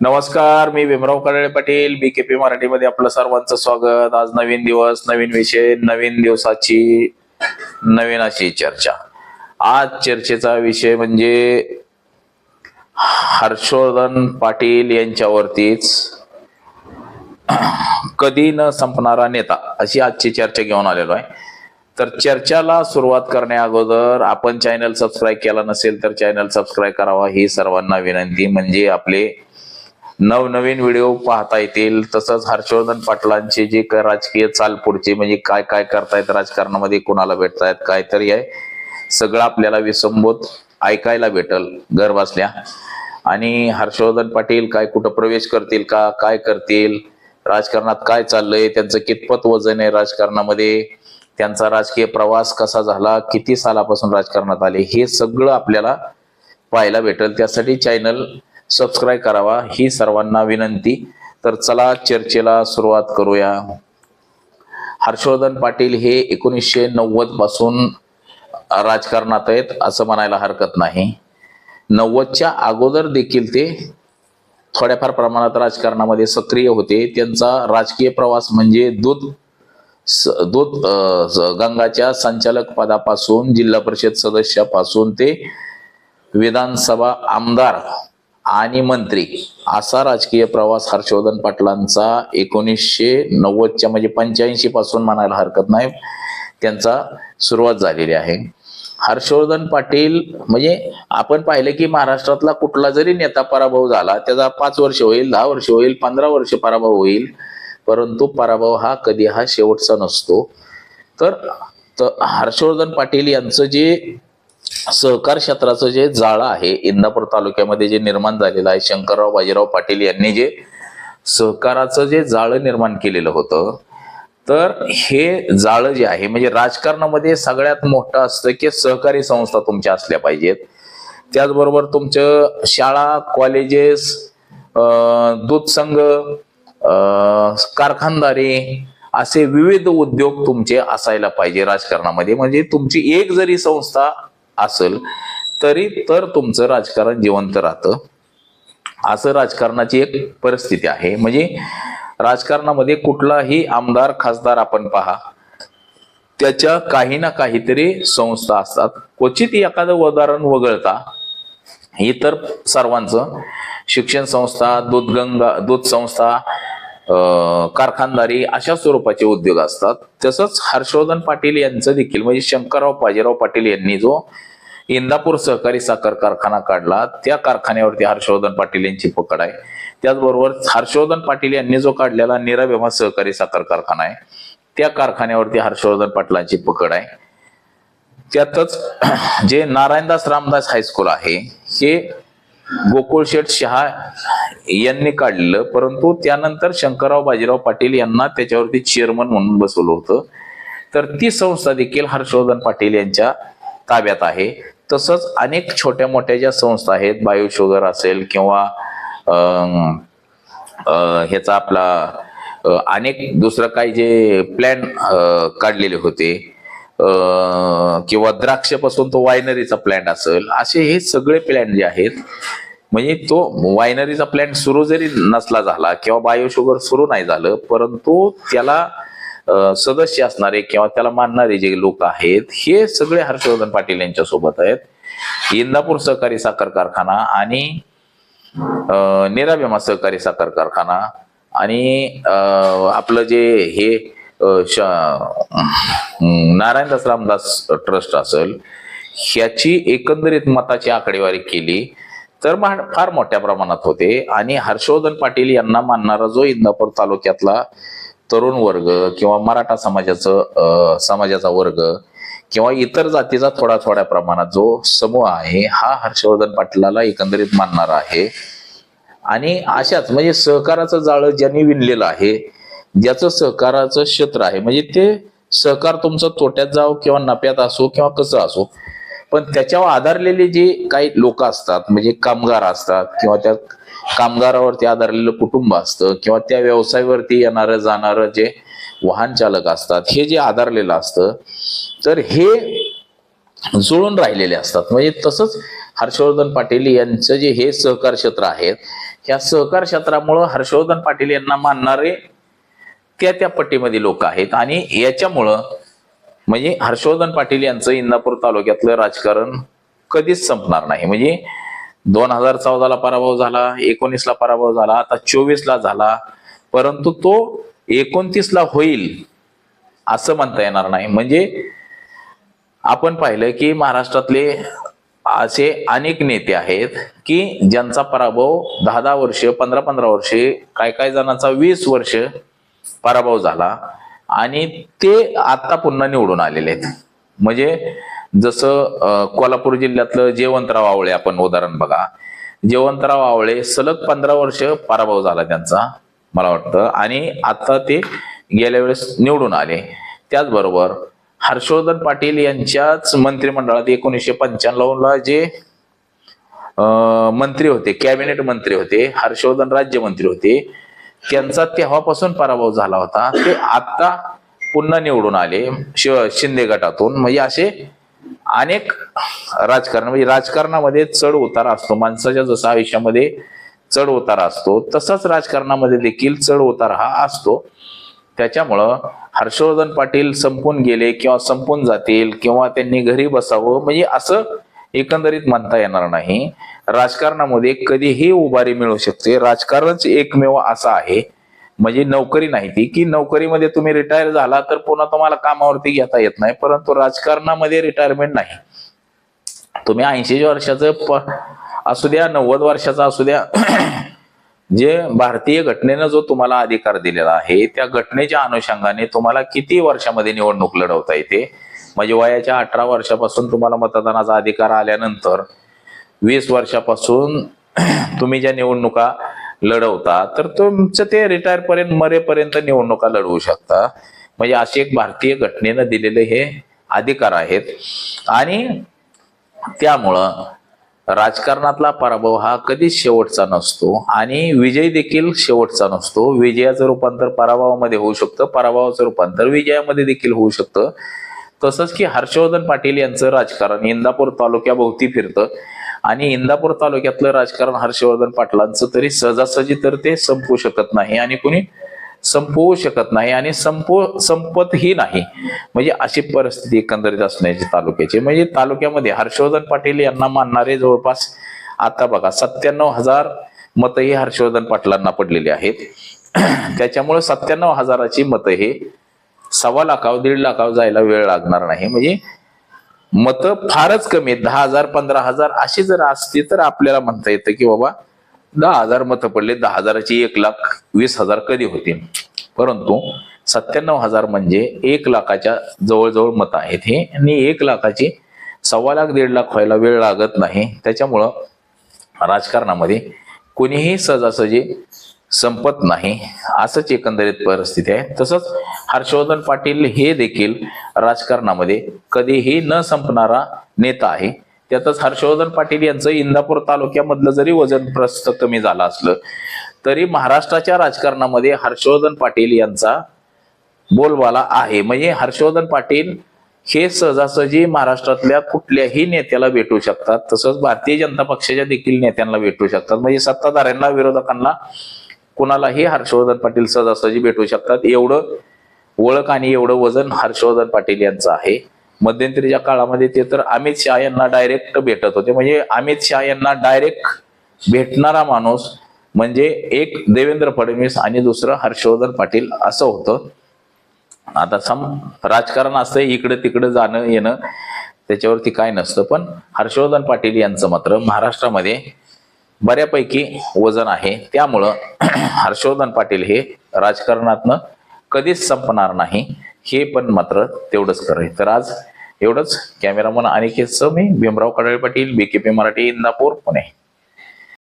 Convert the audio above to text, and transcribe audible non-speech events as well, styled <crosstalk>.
नमस्कार मी Bhimrao Kadale Patil B K P मराठीमध्ये आपलं सर्वांचं स्वागत. आज नवीन दिवस नवीन विषय नवीन दिवसाची नवीन अशी चर्चा. आज चर्चेचा विषय म्हणजे हर्षवर्धन पाटील यांच्यावरतीच कधी न संपणारा नेता अशी आजची चर्चा घेऊन आलेलो आहे. तर चर्चाला सुरुवात करण्या अगोदर आपण चॅनल सबस्क्राईब केला नसेल तर चॅनल सबस्क्राईब करावा. ही सर्वांना विनंती. म्हणजे आपले नवनवीन व्हिडिओ पाहता येतील. तसंच हर्षवर्धन पाटलांचे जे राजकीय चाल पुढचे म्हणजे काय काय करतायत राजकारणामध्ये कोणाला भेटतायत काय तरी आहे. सगळं आपल्याला विसंबोध ऐकायला भेटल घर बसल्या आणि हर्षवर्धन पाटील काय कुठं प्रवेश करतील का काय करतील? राजकारणात काय चाललंय? त्यांचं कितपत वजन आहे राजकारणामध्ये? त्यांचा राजकीय प्रवास कसा झाला? किती सालापासून राजकारणात आले? हे सगळं आपल्याला पाहायला भेटेल. त्यासाठी चॅनल सबस्क्राईब करावा ही सर्वांना विनंती. तर चला चर्चेला सुरुवात करूया. हर्षवर्धन पाटील हे एकोणीसशे नव्वदपासून राजकारणात आहेत असं म्हणायला हरकत नाही. नव्वदच्या अगोदर देखील ते थोड्याफार प्रमाणात राजकारणामध्ये सक्रिय होते. त्यांचा राजकीय प्रवास म्हणजे दूध स- दूध गंगाच्या संचालक पदापासून जिल्हा परिषद सदस्यापासून ते विधानसभा आमदार आणि मंत्री असा राजकीय प्रवास हर्षवर्धन पाटलांचा एकोणीसशे नव्वदच्या म्हणजे पंच्याऐंशी पासून म्हणायला हरकत नाही. त्यांचा सुरुवात झालेली आहे. हर्षवर्धन पाटील म्हणजे आपण पाहिलं की महाराष्ट्रातला कुठला जरी नेता पराभव झाला त्याचा पाच वर्ष होईल दहा वर्ष होईल पंधरा वर्ष पराभव होईल परंतु पराभव हा कधी हा शेवटचा नसतो. तर हर्षवर्धन पाटील यांचं जे सहकार क्षेत्राचं जे जाळं आहे इंदापूर तालुक्यामध्ये जे निर्माण झालेलं आहे शंकरराव बाजीराव पाटील यांनी जे सहकाराचं जे जाळं निर्माण केलेलं होतं तर हे जाळं जे आहे म्हणजे राजकारणामध्ये सगळ्यात मोठं असतं की सहकारी संस्था तुमच्या असल्या पाहिजेत. त्याचबरोबर तुमचं शाळा कॉलेजेस दूधसंघ दूध संघ कारखानदारी असे विविध उद्योग तुमचे असायला पाहिजे राजकारणामध्ये. म्हणजे तुमची एक जरी संस्था असेल तरी तर तुमचं राजकारण जिवंत राहतं. असं राजकारणाची एक परिस्थिती आहे. म्हणजे राजकारणामध्ये कुठलाही आमदार खासदार आपण पहा त्याच्या काही ना काहीतरी संस्था असतात. क्वचित एखादं उदाहरण वगळता इतर सर्वांचं. शिक्षण संस्था दूधगंगा दूध संस्था कारखानदारी अशा स्वरूपाचे उद्योग असतात. तसंच हर्षवर्धन पाटील यांचं देखील म्हणजे शंकरराव बाजीराव पाटील यांनी जो इंदापूर सहकारी साखर कारखाना काढला त्या कारखान्यावरती हर्षवर्धन पाटील यांची पकड आहे. त्याचबरोबर हर्षवर्धन पाटील यांनी जो काढलेला निराभीमा सहकारी साखर कारखाना आहे त्या कारखान्यावरती हर्षवर्धन पाटलांची पकड आहे. त्यातच जे नारायणदास रामदास हायस्कूल आहे हे गोकुळ शेठ शहा यांनी काढलेलं परंतु त्यानंतर शंकरराव बाजीराव पाटील यांना त्याच्यावरती चेअरमन म्हणून बसवलं होतं. तर ती संस्था देखील हर्षवर्धन पाटील यांच्या ताब्यात आहे. तसंच अनेक छोट्या मोठ्या ज्या संस्था आहेत बायो शुगर असेल किंवा ह्याचा आपला अनेक दुसरं काही जे प्लॅन काढलेले होते. किंवा द्राक्षापासून तो वायनरीचा प्लॅन्ट असेल असे हे सगळे प्लॅन जे आहेत म्हणजे तो वायनरीचा प्लॅन्ट सुरू जरी नसला झाला किंवा बायो शुगर सुरू नाही झालं परंतु त्याला सदस्य असणारे किंवा त्याला मानणारे जे लोक आहेत हे सगळे हर्षवर्धन पाटील यांच्या सोबत आहेत. इंदापूर सहकारी साखर कारखाना आणि अं, निराभीमा सहकारी साखर कारखाना आणि आपलं जे हे नारायण श- नारायणदास रामदास ट्रस्ट असेल ह्याची एकंदरीत मताची आकडेवारी केली तर फार मोठ्या प्रमाणात होते. आणि हर्षवर्धन पाटील यांना मानणारा जो इंदापूर तालुक्यातला तरुण वर्ग किंवा मराठा समाजाचं समाजाचा वर्ग किंवा इतर जातीचा थोडा थोड्या प्रमाणात जो समूह आहे हा हर्षवर्धन पाटीलाला एकंदरीत मानणारा आहे. आणि अशाच म्हणजे सहकाराचं जाळं ज्यांनी विणलेलं आहे ज्याचं सहकाराचं क्षेत्र आहे. म्हणजे ते सहकार तुमचं तोट्यात जावं किंवा नफ्यात असो किंवा कसं असो पण त्याच्यावर आधारलेले जे काही लोक असतात म्हणजे कामगार असतात किंवा त्या कामगारावरती आधारलेलं कुटुंब असतं किंवा त्या व्यवसायावरती येणारं जाणारं जे वाहन चालक असतात हे जे आधारलेलं असतं तर हे जुळून राहिलेले असतात. म्हणजे तसंच हर्षवर्धन पाटील यांचं जे हे सहकार क्षेत्र आहेत ह्या सहकार क्षेत्रामुळं हर्षवर्धन पाटील यांना मानणारे त्या त्या पट्टीमध्ये लोक आहेत आणि याच्यामुळं म्हणजे हर्षवर्धन पाटील यांचं इंदापूर तालुक्यातलं राजकारण कधीच संपणार नाही. म्हणजे दोन हजार चौदाला पराभव झाला एकोणीसला पराभव झाला आता चोवीसला झाला परंतु तो एकोणतीसला होईल असं म्हणता येणार नाही. म्हणजे आपण पाहिलं की महाराष्ट्रातले असे अनेक नेते आहेत की ज्यांचा पराभव दहा दहा वर्ष पंधरा पंधरा वर्षे काय काय जणांचा वीस वर्ष पराभव झाला. आणि ते आता पुन्हा निवडून आलेले आहेत. म्हणजे जसं कोल्हापूर जिल्ह्यातलं जयवंतराव आवळे आपण उदाहरण बघा. जयवंतराव आवळे सलग पंधरा वर्ष पराभव झाला त्यांचा मला वाटतं. आणि आता ते गेल्या वेळेस निवडून आले. त्याचबरोबर हर्षवर्धन पाटील यांच्याच मंत्रिमंडळात एकोणीसशे पंच्याण्णवला जे मंत्री होते कॅबिनेट मंत्री होते हर्षवर्धन राज्यमंत्री होते त्यांचा तेव्हापासून पराभव झाला होता. ते आता पुन्हा निवडून आले शिव शिंदे गटातून. म्हणजे असे अनेक राजकारण म्हणजे राजकारणामध्ये चढ उतार असतो. माणसाच्या जसा आयुष्यामध्ये चढ उतार असतो तसाच राजकारणामध्ये देखील चढ उतार हा असतो. त्याच्यामुळं हर्षवर्धन पाटील संपून गेले किंवा संपून जातील किंवा त्यांनी घरी बसावं म्हणजे असं एकंदरीत म्हणता येणार नाही. राजकारणामध्ये कधीही उभारी मिळू शकते. राजकारणच एकमेव असं आहे. म्हणजे नोकरी नाही ती. की नोकरीमध्ये तुम्ही रिटायर झाला तर पुन्हा तुम्हाला कामावरती घेता येत नाही. परंतु राजकारणामध्ये रिटायरमेंट नाही. तुम्ही ऐंशी वर्षाचं प असू द्या नव्वद वर्षाचा असू द्या <clears throat> जे भारतीय घटनेनं जो तुम्हाला अधिकार दिलेला आहे त्या घटनेच्या अनुषंगाने तुम्हाला किती वर्षामध्ये निवडणूक लढवता येते? म्हणजे वयाच्या अठरा वर्षापासून तुम्हाला मतदानाचा अधिकार आल्यानंतर वीस वर्षापासून <clears throat> तुम्ही ज्या निवडणुका लढवता तर तुमचं ते रिटायर पर्यंत मरेपर्यंत निवडणुका लढवू शकता. म्हणजे असे एक भारतीय घटनेनं दिलेले हे अधिकार आहेत. आणि त्यामुळं राजकारणातला पराभव हा कधीच शेवटचा नसतो. आणि विजय देखील शेवटचा नसतो. विजयाचं रूपांतर पराभवामध्ये होऊ शकतं. पराभवाचं रूपांतर विजयामध्ये देखील होऊ शकतं. तसंच की हर्षवर्धन पाटील यांचं राजकारण इंदापूर तालुक्याभोवती फिरतं. आणि इंदापूर तालुक्यातलं राजकारण हर्षवर्धन पाटलांचं तरी सहजासहजी तर ते संपू शकत नाही आणि कुणी संपवू शकत नाही आणि संपू संपतही नाही. म्हणजे अशी परिस्थिती एकंदरीत असण्याची तालुक्याची. म्हणजे तालुक्यामध्ये हर्षवर्धन पाटील यांना मानणारे जवळपास आता बघा सत्त्याण्णव हजार मतं ही हर्षवर्धन पाटलांना पडलेली आहेत. <clears throat> त्याच्यामुळे सत्त्याण्णव हजाराची मतं हे सव्वा लाखाव दीड लाखावर जायला वेळ लागणार नाही. म्हणजे मतं फारच कमी आहेत. दहा हजार पंधरा हजार अशी जर असती तर आपल्याला म्हणता येतं की बाबा दहा हजार मतं पडले दहा हजाराची एक लाख वीस हजार कधी होतील परंतु सत्त्याण्णव हजार म्हणजे एक लाखाच्या जवळजवळ मतं आहेत. हे आणि एक लाखाची सव्वा लाख दीड लाख व्हायला वेळ लागत नाही. त्याच्यामुळं राजकारणामध्ये कोणीही सहजासहजी संपत नाही. असंच एकंदरीत परिस्थिती आहे. तसंच हर्षवर्धन पाटील हे देखील राजकारणामध्ये कधीही न संपणारा नेता आहे. त्यातच हर्षवर्धन पाटील यांचं इंदापूर तालुक्यामधलं जरी वजन प्रस्त कमी झालं असलं तरी महाराष्ट्राच्या राजकारणामध्ये हर्षवर्धन पाटील यांचा बोलबाला आहे. म्हणजे हर्षवर्धन पाटील हे सहजासहजी महाराष्ट्रातल्या कुठल्याही नेत्याला भेटू शकतात. तसंच भारतीय जनता पक्षाच्या देखील नेत्यांना भेटू शकतात. म्हणजे सत्ताधाऱ्यांना विरोधकांना कुणालाही हर्षवर्धन पाटील सहजासहजी भेटू शकतात. एवढं ओळख आणि एवढं वजन हर्षवर्धन पाटील यांचं आहे. मध्यंतरीच्या काळामध्ये ते तर अमित शहा यांना डायरेक्ट भेटत होते. म्हणजे अमित शहा यांना डायरेक्ट भेटणारा माणूस म्हणजे एक देवेंद्र फडणवीस आणि दुसरं हर्षवर्धन पाटील असं होतं. आता सम राजकारण असतं इकडे तिकडे जाणं येणं त्याच्यावरती काय नसतं. पण हर्षवर्धन पाटील यांचं मात्र महाराष्ट्रामध्ये बऱ्यापैकी वजन आहे. त्यामुळं <clears throat> हर्षवर्धन पाटील हे राजकारणातनं कधीच संपणार नाही. हे पण मात्र तेवढंच करेल तर आज एवढंच. कॅमेरामन अनिकेतचं मी भीमराव कडाळे पाटील बीकेपी मराठी इंदापूर पुणे.